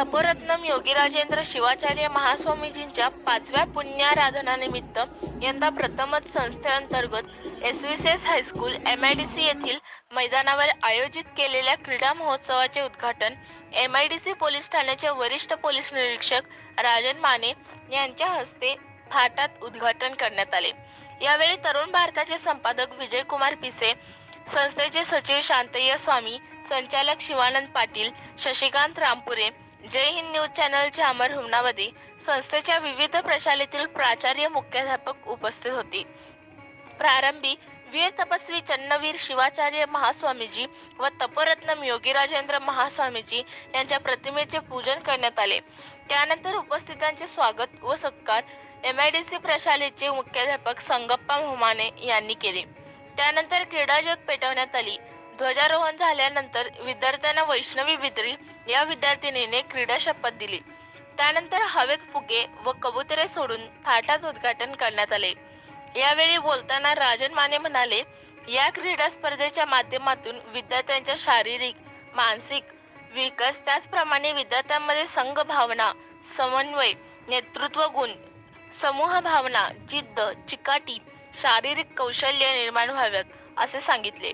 तपोरत्नम योगीराजेंद्र शिवाचार्य महास्वामीजींच्या पाचव्या पुण्याराधनानिमित्त यंदा प्रथमच संस्थेअंतर्गत S V C S high school M I D C येथील मैदानावर आयोजित केलेल्या क्रीडा महोत्सवाचे उद्घाटन M I D C police ठाण्याचे वरिष्ठ पोलीस निरीक्षक राजन माने यांच्या हस्ते फाटात उद्घाटन करण्यात आले. यावेळी तरुण भारताचे संपादक विजयकुमार पिसे संस्थेचे सचिव शांतय्य स्वामी संचालक शिवानंद पाटील शशिकांत रामपुरे जय हिंद न्यूज चॅनलच्या अमर हुमनावदी संस्थेच्या विविध प्रशालेतील प्राचार्य मुख्याध्यापक उपस्थित होते. प्रारंभी वीर तपस्वी चन्नवीर शिवाचार्य महास्वामीजी व तपरत्नम योगीराजेंद्र महास्वामीजी यांच्या प्रतिमेचे पूजन करण्यात आले. त्यानंतर उपस्थितांचे स्वागत व सत्कार एम आय डी सी प्रशालेचे मुख्याध्यापक संगप्पा मोमाने यांनी केले. त्यानंतर क्रीडा ज्योत पेटवण्यात आली. ध्वजारोहण झाल्यानंतर विद्यार्थ्यांना वैष्णवी बिद्री या विद्यार्थिनीने क्रीडा शपथ दिली. त्यानंतर हवेत फुगे व कबुतरे सोडून थाटात उद्घाटन करण्यात आले. यावेळी बोलताना राजन माने म्हणाले या क्रीडा स्पर्धेच्या माध्यमातून विद्यार्थ्यांच्या शारीरिक मानसिक विकास त्याचप्रमाणे विद्यार्थ्यांमध्ये संघ भावना समन्वय नेतृत्व गुण समूह भावना जिद्द चिकाटी शारीरिक कौशल्य निर्माण व्हाव्यात असे सांगितले.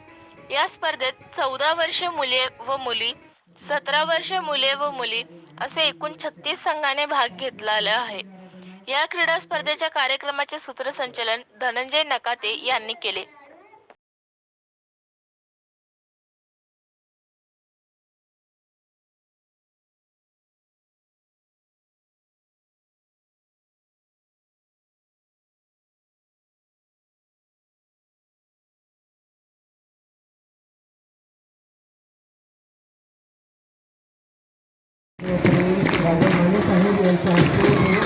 या स्पर्धेत चौदा वर्षे मुले व मुली सतरा वर्षे मुले व मुली असे एकूण छत्तीस संघाने भाग घेतलेला आहे. या क्रीडा स्पर्धेच्या कार्यक्रमाचे सूत्रसंचालन धनंजय नकाते यांनी केले. राजा माने साहेब यांच्या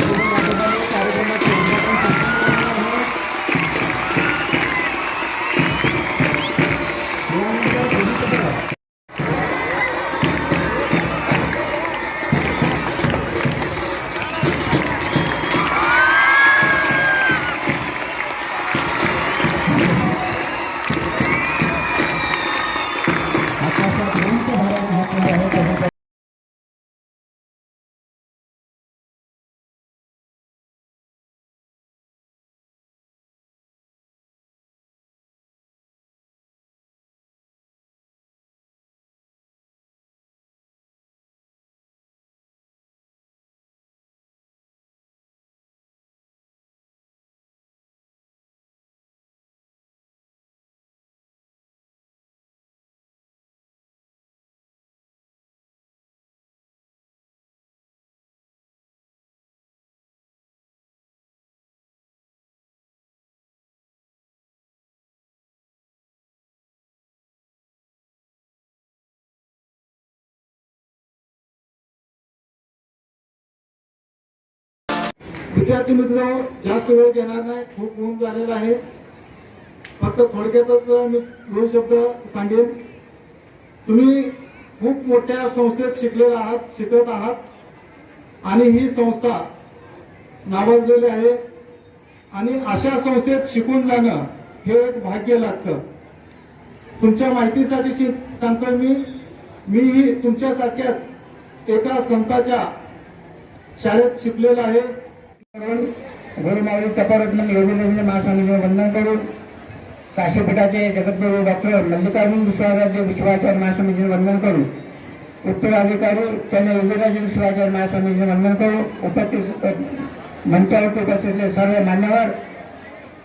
विद्यार्थी मित्र जास्त वेळ घेणार नाही खूप ऊन झालेला आहे. फक्त थोडक्यातच मी दोन शब्द सांगेन. तुम्ही खूप मोठ्या संस्थेत शिकलेला आहात शिकत आहात. आणि ही संस्था नावाजलेली आहे. आणि अशा संस्थेत शिकून जाणं हे एक भाग्य लागतं. तुमच्या माहितीसाठी शि- सांगतोय मी. मीही तुमच्यासारख्याच एका संताच्या शाळेत शिकलेला आहे. गुरुमावली तपारत्न योगेंद्र महास्वामींचे वंदन करून काशीपीठाचे जगद्गुरू डॉक्टर मल्लिकार्जुन विश्वराज्य विश्वाचार्य महास्वामींचे वंदन करू उत्तराधिकारी त्यांनी योगीराजे विश्वाचार्य महास्वामींचे वंदन करू उपस्थित मंचावरती उपस्थित सर्व मान्यवर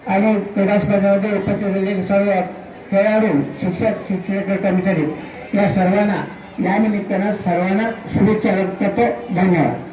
आणि क्रीडा स्पर्धेमध्ये उपस्थित असलेले सर्व खेळाडू शिक्षक शिक्षक कर्मचारी या सर्वांना या निमित्तानं सर्वांना शुभेच्छा व्यक्त करतो. धन्यवाद.